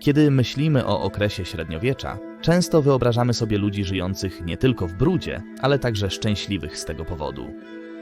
Kiedy myślimy o okresie średniowiecza, często wyobrażamy sobie ludzi żyjących nie tylko w brudzie, ale także szczęśliwych z tego powodu.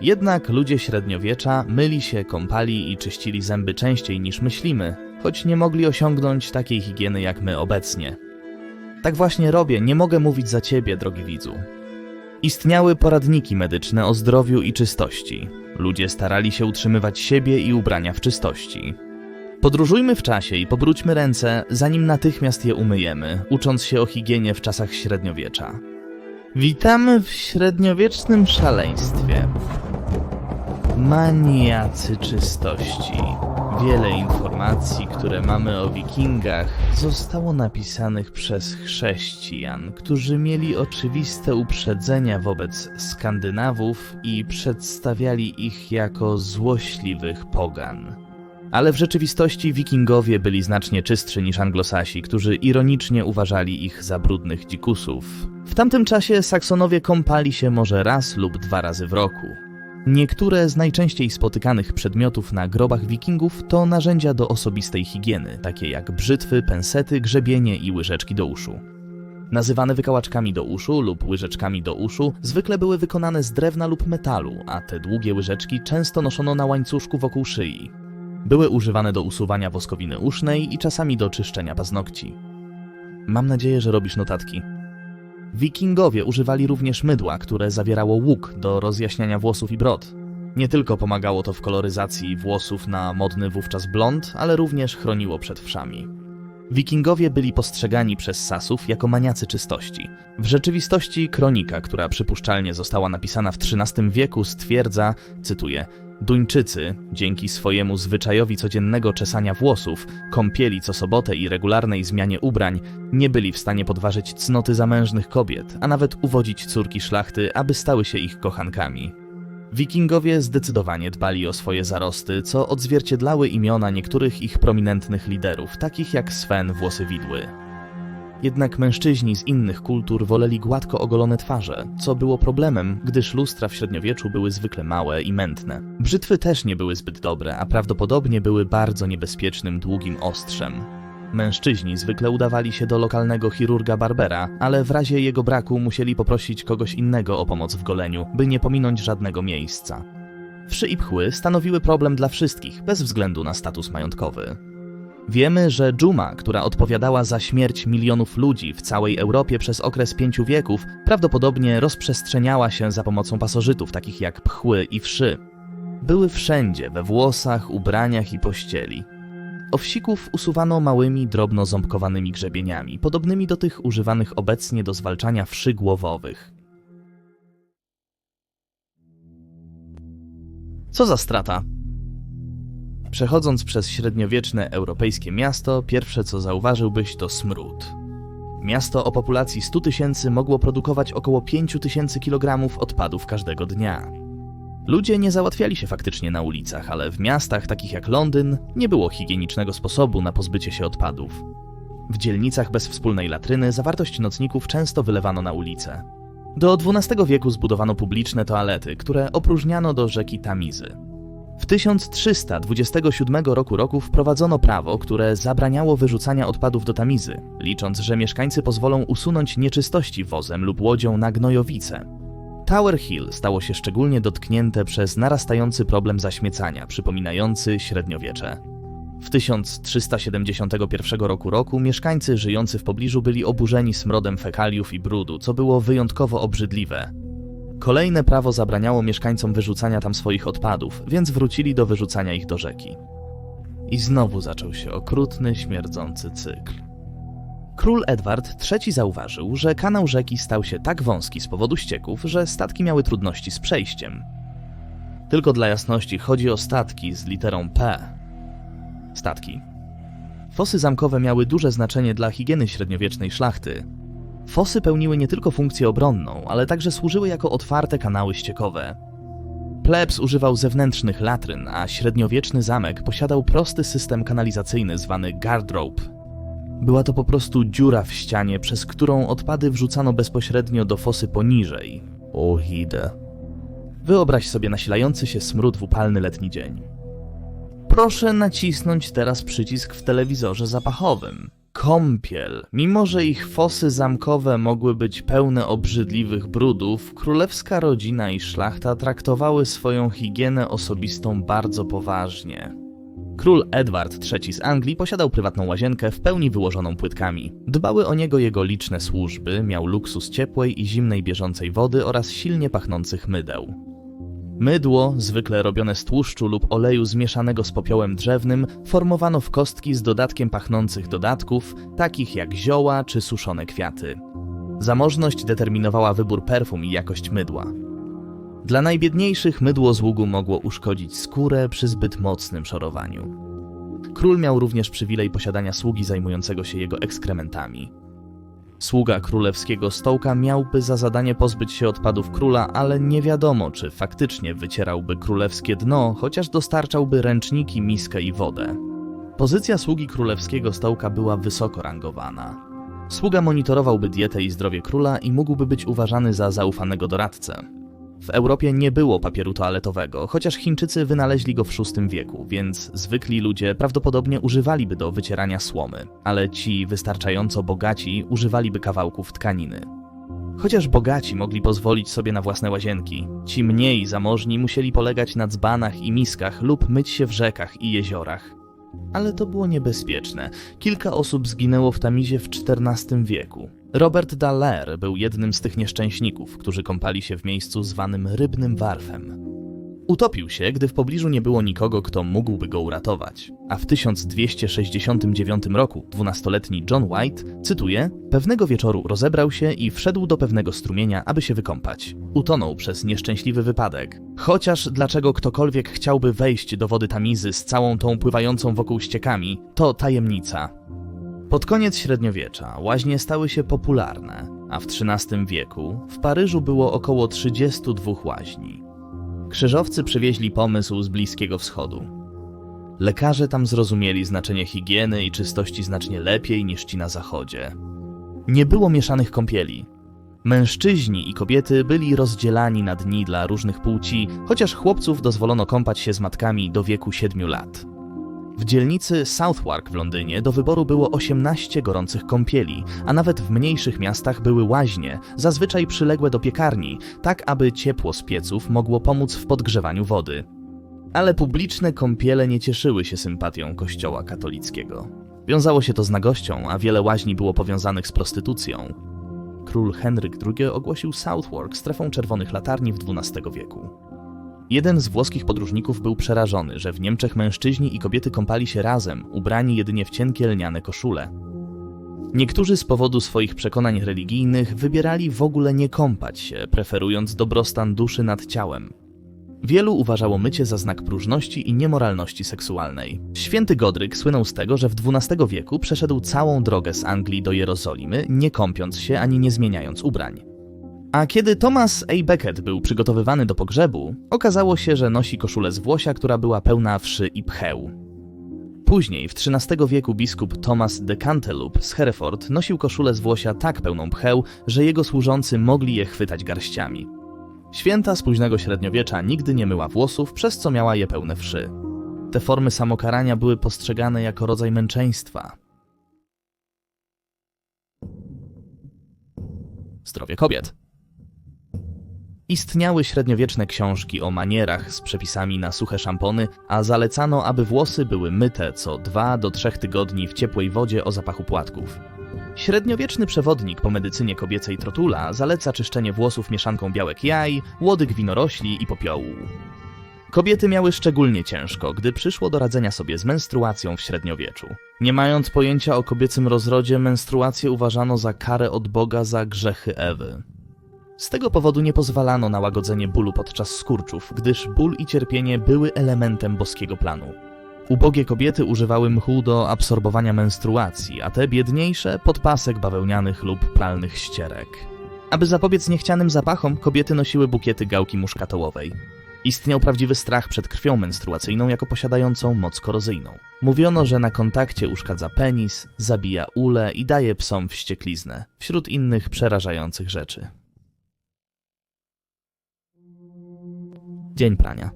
Jednak ludzie średniowiecza myli się, kąpali i czyścili zęby częściej niż myślimy, choć nie mogli osiągnąć takiej higieny jak my obecnie. Tak właśnie robię, nie mogę mówić za ciebie, drogi widzu. Istniały poradniki medyczne o zdrowiu i czystości. Ludzie starali się utrzymywać siebie i ubrania w czystości. Podróżujmy w czasie i pobróćmy ręce, zanim natychmiast je umyjemy, ucząc się o higienie w czasach średniowiecza. Witamy w średniowiecznym szaleństwie. Maniacy czystości. Wiele informacji, które mamy o wikingach, zostało napisanych przez chrześcijan, którzy mieli oczywiste uprzedzenia wobec Skandynawów i przedstawiali ich jako złośliwych pogan. Ale w rzeczywistości wikingowie byli znacznie czystszy niż anglosasi, którzy ironicznie uważali ich za brudnych dzikusów. W tamtym czasie Saksonowie kąpali się może raz lub dwa razy w roku. Niektóre z najczęściej spotykanych przedmiotów na grobach wikingów to narzędzia do osobistej higieny, takie jak brzytwy, pensety, grzebienie i łyżeczki do uszu. Nazywane wykałaczkami do uszu lub łyżeczkami do uszu, zwykle były wykonane z drewna lub metalu, a te długie łyżeczki często noszono na łańcuszku wokół szyi. Były używane do usuwania woskowiny usznej i czasami do czyszczenia paznokci. Mam nadzieję, że robisz notatki. Wikingowie używali również mydła, które zawierało łuk do rozjaśniania włosów i brod. Nie tylko pomagało to w koloryzacji włosów na modny wówczas blond, ale również chroniło przed wszami. Wikingowie byli postrzegani przez Sasów jako maniacy czystości. W rzeczywistości kronika, która przypuszczalnie została napisana w XIII wieku, stwierdza, cytuję, Duńczycy, dzięki swojemu zwyczajowi codziennego czesania włosów, kąpieli co sobotę i regularnej zmianie ubrań, nie byli w stanie podważyć cnoty zamężnych kobiet, a nawet uwodzić córki szlachty, aby stały się ich kochankami. Wikingowie zdecydowanie dbali o swoje zarosty, co odzwierciedlały imiona niektórych ich prominentnych liderów, takich jak Sven Włosywidły. Jednak mężczyźni z innych kultur woleli gładko ogolone twarze, co było problemem, gdyż lustra w średniowieczu były zwykle małe i mętne. Brzytwy też nie były zbyt dobre, a prawdopodobnie były bardzo niebezpiecznym długim ostrzem. Mężczyźni zwykle udawali się do lokalnego chirurga Barbera, ale w razie jego braku musieli poprosić kogoś innego o pomoc w goleniu, by nie pominąć żadnego miejsca. Wszy i pchły stanowiły problem dla wszystkich, bez względu na status majątkowy. Wiemy, że dżuma, która odpowiadała za śmierć milionów ludzi w całej Europie przez okres pięciu wieków, prawdopodobnie rozprzestrzeniała się za pomocą pasożytów takich jak pchły i wszy. Były wszędzie, we włosach, ubraniach i pościeli. Owsików usuwano małymi, drobno ząbkowanymi grzebieniami, podobnymi do tych używanych obecnie do zwalczania wszy głowowych. Co za strata? Przechodząc przez średniowieczne europejskie miasto, pierwsze co zauważyłbyś to smród. Miasto o populacji 100 tysięcy mogło produkować około 5 tysięcy kilogramów odpadów każdego dnia. Ludzie nie załatwiali się faktycznie na ulicach, ale w miastach takich jak Londyn nie było higienicznego sposobu na pozbycie się odpadów. W dzielnicach bez wspólnej latryny zawartość nocników często wylewano na ulice. Do XII wieku zbudowano publiczne toalety, które opróżniano do rzeki Tamizy. W 1327 roku roku wprowadzono prawo, które zabraniało wyrzucania odpadów do Tamizy, licząc, że mieszkańcy pozwolą usunąć nieczystości wozem lub łodzią na gnojowice. Tower Hill stało się szczególnie dotknięte przez narastający problem zaśmiecania, przypominający średniowiecze. W 1371 roku roku mieszkańcy żyjący w pobliżu byli oburzeni smrodem fekaliów i brudu, co było wyjątkowo obrzydliwe. Kolejne prawo zabraniało mieszkańcom wyrzucania tam swoich odpadów, więc wrócili do wyrzucania ich do rzeki. I znowu zaczął się okrutny, śmierdzący cykl. Król Edward III zauważył, że kanał rzeki stał się tak wąski z powodu ścieków, że statki miały trudności z przejściem. Tylko dla jasności chodzi o statki z literą P. Statki. Fosy zamkowe miały duże znaczenie dla higieny średniowiecznej szlachty. Fosy pełniły nie tylko funkcję obronną, ale także służyły jako otwarte kanały ściekowe. Plebs używał zewnętrznych latryn, a średniowieczny zamek posiadał prosty system kanalizacyjny zwany guardrope. Była to po prostu dziura w ścianie, przez którą odpady wrzucano bezpośrednio do fosy poniżej. O idę. Wyobraź sobie nasilający się smród w upalny letni dzień. Proszę nacisnąć teraz przycisk w telewizorze zapachowym. Kąpiel. Mimo, że ich fosy zamkowe mogły być pełne obrzydliwych brudów, królewska rodzina i szlachta traktowały swoją higienę osobistą bardzo poważnie. Król Edward III z Anglii posiadał prywatną łazienkę w pełni wyłożoną płytkami. Dbały o niego jego liczne służby, miał luksus ciepłej i zimnej bieżącej wody oraz silnie pachnących mydeł. Mydło, zwykle robione z tłuszczu lub oleju zmieszanego z popiołem drzewnym, formowano w kostki z dodatkiem pachnących dodatków, takich jak zioła czy suszone kwiaty. Zamożność determinowała wybór perfum i jakość mydła. Dla najbiedniejszych mydło z ługu mogło uszkodzić skórę przy zbyt mocnym szorowaniu. Król miał również przywilej posiadania sługi zajmującego się jego ekskrementami. Sługa królewskiego stołka miałby za zadanie pozbyć się odpadów króla, ale nie wiadomo, czy faktycznie wycierałby królewskie dno, chociaż dostarczałby ręczniki, miskę i wodę. Pozycja sługi królewskiego stołka była wysoko rangowana. Sługa monitorowałby dietę i zdrowie króla i mógłby być uważany za zaufanego doradcę. W Europie nie było papieru toaletowego, chociaż Chińczycy wynaleźli go w VI wieku, więc zwykli ludzie prawdopodobnie używaliby do wycierania słomy, ale ci wystarczająco bogaci używaliby kawałków tkaniny. Chociaż bogaci mogli pozwolić sobie na własne łazienki, ci mniej zamożni musieli polegać na dzbanach i miskach lub myć się w rzekach i jeziorach. Ale to było niebezpieczne. Kilka osób zginęło w Tamizie w XIV wieku. Robert Dallaire był jednym z tych nieszczęśników, którzy kąpali się w miejscu zwanym Rybnym Warfem. Utopił się, gdy w pobliżu nie było nikogo, kto mógłby go uratować. A w 1269 roku dwunastoletni John White, cytuję, pewnego wieczoru rozebrał się i wszedł do pewnego strumienia, aby się wykąpać. Utonął przez nieszczęśliwy wypadek. Chociaż dlaczego ktokolwiek chciałby wejść do wody Tamizy z całą tą pływającą wokół ściekami, to tajemnica. Pod koniec średniowiecza łaźnie stały się popularne, a w XIII wieku w Paryżu było około 32 łaźni. Krzyżowcy przywieźli pomysł z Bliskiego Wschodu. Lekarze tam zrozumieli znaczenie higieny i czystości znacznie lepiej niż ci na zachodzie. Nie było mieszanych kąpieli. Mężczyźni i kobiety byli rozdzielani na dni dla różnych płci, chociaż chłopców dozwolono kąpać się z matkami do wieku 7 lat. W dzielnicy Southwark w Londynie do wyboru było 18 gorących kąpieli, a nawet w mniejszych miastach były łaźnie, zazwyczaj przyległe do piekarni, tak aby ciepło z pieców mogło pomóc w podgrzewaniu wody. Ale publiczne kąpiele nie cieszyły się sympatią kościoła katolickiego. Wiązało się to z nagością, a wiele łaźni było powiązanych z prostytucją. Król Henryk II ogłosił Southwark strefą czerwonych latarni w XII wieku. Jeden z włoskich podróżników był przerażony, że w Niemczech mężczyźni i kobiety kąpali się razem, ubrani jedynie w cienkie lniane koszule. Niektórzy z powodu swoich przekonań religijnych wybierali w ogóle nie kąpać się, preferując dobrostan duszy nad ciałem. Wielu uważało mycie za znak próżności i niemoralności seksualnej. Święty Godryk słynął z tego, że w XII wieku przeszedł całą drogę z Anglii do Jerozolimy, nie kąpiąc się ani nie zmieniając ubrań. A kiedy Thomas A. Becket był przygotowywany do pogrzebu, okazało się, że nosi koszulę z włosia, która była pełna wszy i pcheł. Później, w XIII wieku biskup Thomas de Cantelup z Hereford nosił koszulę z włosia tak pełną pcheł, że jego służący mogli je chwytać garściami. Święta z późnego średniowiecza nigdy nie myła włosów, przez co miała je pełne wszy. Te formy samokarania były postrzegane jako rodzaj męczeństwa. Zdrowie kobiet. Istniały średniowieczne książki o manierach z przepisami na suche szampony, a zalecano, aby włosy były myte co 2 do 3 tygodni w ciepłej wodzie o zapachu płatków. Średniowieczny przewodnik po medycynie kobiecej Trotula zaleca czyszczenie włosów mieszanką białek jaj, łodyg winorośli i popiołu. Kobiety miały szczególnie ciężko, gdy przyszło do radzenia sobie z menstruacją w średniowieczu. Nie mając pojęcia o kobiecym rozrodzie, menstruację uważano za karę od Boga za grzechy Ewy. Z tego powodu nie pozwalano na łagodzenie bólu podczas skurczów, gdyż ból i cierpienie były elementem boskiego planu. Ubogie kobiety używały mchu do absorbowania menstruacji, a te biedniejsze podpasek bawełnianych lub pralnych ścierek. Aby zapobiec niechcianym zapachom, kobiety nosiły bukiety gałki muszkatołowej. Istniał prawdziwy strach przed krwią menstruacyjną jako posiadającą moc korozyjną. Mówiono, że na kontakcie uszkadza penis, zabija ule i daje psom wściekliznę, wśród innych przerażających rzeczy. Dzień prania.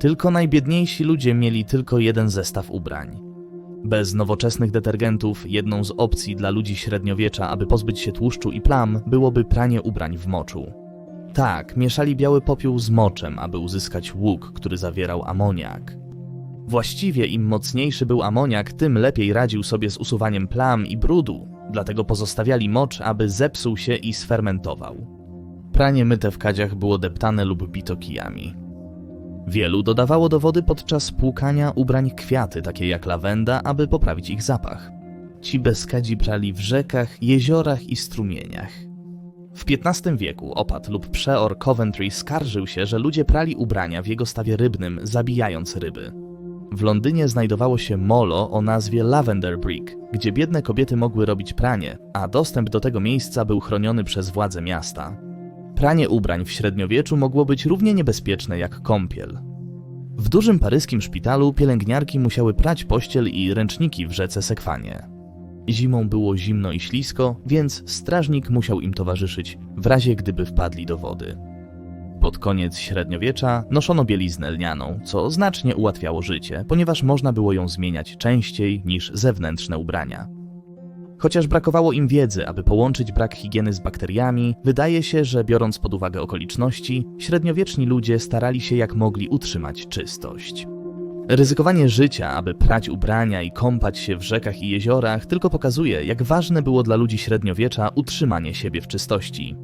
Tylko najbiedniejsi ludzie mieli tylko jeden zestaw ubrań. Bez nowoczesnych detergentów, jedną z opcji dla ludzi średniowiecza, aby pozbyć się tłuszczu i plam, byłoby pranie ubrań w moczu. Tak, mieszali biały popiół z moczem, aby uzyskać łuk, który zawierał amoniak. Właściwie im mocniejszy był amoniak, tym lepiej radził sobie z usuwaniem plam i brudu, dlatego pozostawiali mocz, aby zepsuł się i sfermentował. Pranie myte w kadziach było deptane lub bito kijami. Wielu dodawało do wody podczas płukania ubrań kwiaty, takie jak lawenda, aby poprawić ich zapach. Ci bezkadzi prali w rzekach, jeziorach i strumieniach. W XV wieku opat lub przeor Coventry skarżył się, że ludzie prali ubrania w jego stawie rybnym, zabijając ryby. W Londynie znajdowało się molo o nazwie Lavender Brick, gdzie biedne kobiety mogły robić pranie, a dostęp do tego miejsca był chroniony przez władze miasta. Pranie ubrań w średniowieczu mogło być równie niebezpieczne jak kąpiel. W dużym paryskim szpitalu pielęgniarki musiały prać pościel i ręczniki w rzece Sekwanie. Zimą było zimno i ślisko, więc strażnik musiał im towarzyszyć w razie gdyby wpadli do wody. Pod koniec średniowiecza noszono bieliznę lnianą, co znacznie ułatwiało życie, ponieważ można było ją zmieniać częściej niż zewnętrzne ubrania. Chociaż brakowało im wiedzy, aby połączyć brak higieny z bakteriami, wydaje się, że biorąc pod uwagę okoliczności, średniowieczni ludzie starali się jak mogli utrzymać czystość. Ryzykowanie życia, aby prać ubrania i kąpać się w rzekach i jeziorach, tylko pokazuje, jak ważne było dla ludzi średniowiecza utrzymanie siebie w czystości.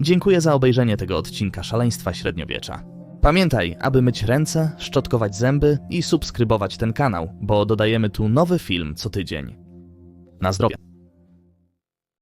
Dziękuję za obejrzenie tego odcinka Szaleństwa Średniowiecza. Pamiętaj, aby myć ręce, szczotkować zęby i subskrybować ten kanał, bo dodajemy tu nowy film co tydzień. Na zdrowie.